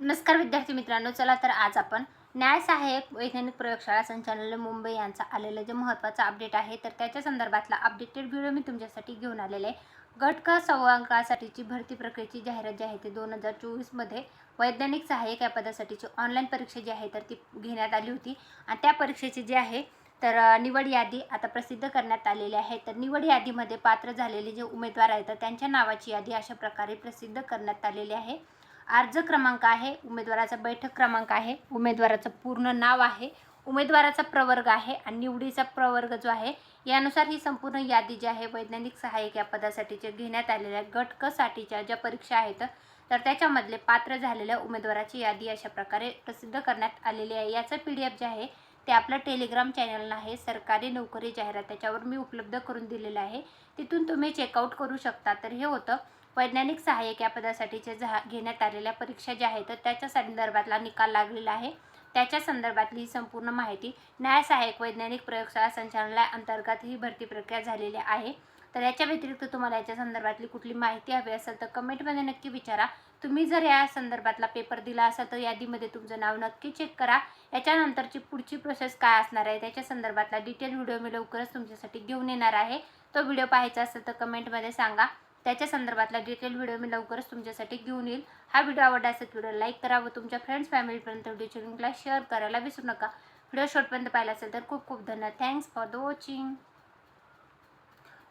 नमस्कार विद्यार्थी मित्रांनो चला तर आज आपण न्याय सहाय्यक वैज्ञानिक प्रयोगशाळा संचालनालय मुंबई यांचा आलेलं जे महत्त्वाचं अपडेट आहे तर त्याच्या संदर्भातला अपडेटेड व्हिडिओ मी तुमच्यासाठी घेऊन आलेले आहे. गट क भरती प्रक्रियेची जाहिरात जी आहे ती दोन हजार चोवीसमध्ये वैज्ञानिक सहाय्यक या पदासाठीची ऑनलाईन परीक्षा जी आहे तर ती घेण्यात आली होती. आणि त्या परीक्षेची जी आहे तर निवड यादी आता प्रसिद्ध करण्यात आलेली आहे. तर निवड यादीमध्ये पात्र झालेले जे उमेदवार आहेत तर त्यांच्या नावाची यादी अशा प्रकारे प्रसिद्ध करण्यात आलेली आहे. अर्ज क्रमांक आहे उमेदवाराचा बैठक क्रमांक आहे उमेदवाराचं पूर्ण नाव आहे उमेदवाराचा प्रवर्ग आहे आणि निवडीचा प्रवर्ग जो आहे यानुसार ही संपूर्ण यादी जी आहे वैज्ञानिक सहाय्यक या पदासाठीच्या घेण्यात आलेल्या गटकसाठीच्या ज्या परीक्षा आहेत तर त्याच्यामधले पात्र झालेल्या उमेदवाराची यादी अशा प्रकारे प्रसिद्ध करण्यात आलेली आहे. याचं पी डी एफ जे आहे ते आपलं टेलिग्राम चॅनल आहे सरकारी नोकरी जाहिरात त्याच्यावर मी उपलब्ध करून दिलेलं आहे. तिथून तुम्ही चेकआउट करू शकता. तर हे होतं वैज्ञानिक सहाय्यक या पदासाठीचे झा घेण्यात आलेल्या परीक्षा ज्या आहेत तर त्याच्या संदर्भातला निकाल लागलेला आहे. त्याच्या संदर्भातली ही संपूर्ण माहिती न्याय सहाय्यक वैज्ञानिक प्रयोगशाळा संचालनालय अंतर्गत ही भरती प्रक्रिया झालेली आहे. तर याच्या व्यतिरिक्त तुम्हाला याच्या संदर्भातली कुठली माहिती हवी असेल तर कमेंटमध्ये नक्की विचारा. तुम्ही जर या संदर्भातला पेपर दिला असाल तर यादीमध्ये तुमचं नाव नक्की चेक करा. याच्यानंतरची पुढची प्रोसेस काय असणार आहे त्याच्या संदर्भातला डिटेल व्हिडिओ मी लवकरच तुमच्यासाठी घेऊन येणार आहे. तो व्हिडिओ पाहायचा असेल तर कमेंटमध्ये सांगा. त्याच्या संदर्भातला डिटेल व्हिडिओ मी लवकरच तुमच्यासाठी घेऊन येईल. हा व्हिडिओ आवडला असेल व्हिडिओ लाईक करा व तुमच्या फ्रेंड्स फॅमिलीपर्यंत व्हिडिओच्या लिंकला शेअर करायला विसरू नका. व्हिडिओ शॉर्टपर्यंत पाहिला असेल तर खूप खूप धन्यवाद. थँक्स फॉर द वॉचिंग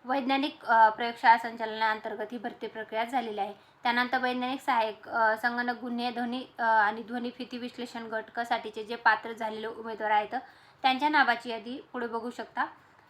वैज्ञानिक प्रयोगशाळा संचालनाअंतर्गत ही भरती प्रक्रिया झालेली आहे. त्यानंतर वैज्ञानिक सहाय्यक संगणक गुन्हे ध्वनी आणि ध्वनी फिती विश्लेषण घटकासाठीचे जे पात्र झालेले उमेदवार आहेत त्यांच्या नावाची यादी पुढे बघू शकता.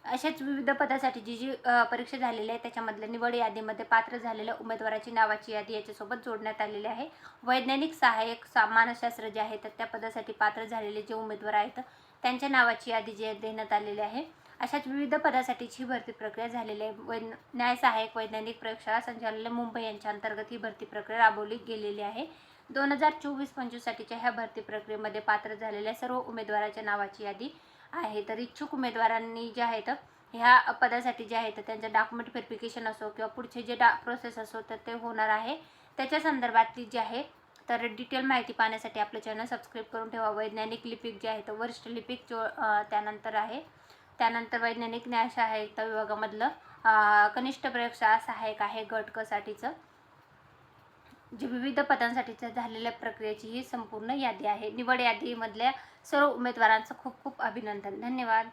अशाच विविध पदासाठी जी जी परीक्षा झालेली आहे त्याच्यामधल्या निवड यादीमध्ये पात्र झालेल्या उमेदवाराची नावाची यादी याच्यासोबत जोडण्यात आलेली आहे. वैज्ञानिक सहाय्यक सा मानसशास्त्र जे आहे तर त्या पदासाठी पात्र झालेले जे उमेदवार आहेत त्यांच्या नावाची यादी जी देण्यात आलेली आहे. अशाच विविध पदासाठीची ही भरती प्रक्रिया झालेली आहे. वै न्याय सहाय्यक वैज्ञानिक प्रयोगशाळा संचालनालय मुंबई यांच्या अंतर्गत ही भरती प्रक्रिया राबवली गेलेली आहे. दोन हजार चोवीस पंचवीससाठीच्या ह्या भरती प्रक्रियेमध्ये पात्र झालेल्या सर्व उमेदवाराच्या नावाची यादी आहे तर इच्छुक उमेदवारांनी जे आहेत ह्या पदासाठी जे आहेत त्यांचं डॉक्युमेंट व्हेरिफिकेशन असो किंवा पुढचे जे डा प्रोसेस असो तर ते होणार आहे. त्याच्या संदर्भातली जी आहे तर डिटेल माहिती पाहण्यासाठी आपलं चॅनल सबस्क्राईब करून ठेवा. वैज्ञानिक लिपिक जे आहे तर वरिष्ठ लिपिक जो त्यानंतर आहे. त्यानंतर वैज्ञानिक न्यायसहाय्यता विभागामधलं कनिष्ठ प्रयोगशाळा सहाय्यक आहे गट जे विविध पदांसाठीच्या झालेल्या प्रक्रियेची ही संपूर्ण यादी आहे. निवड यादीमधल्या सर्व उमेदवारांचं खूप खूप अभिनंदन. धन्यवाद.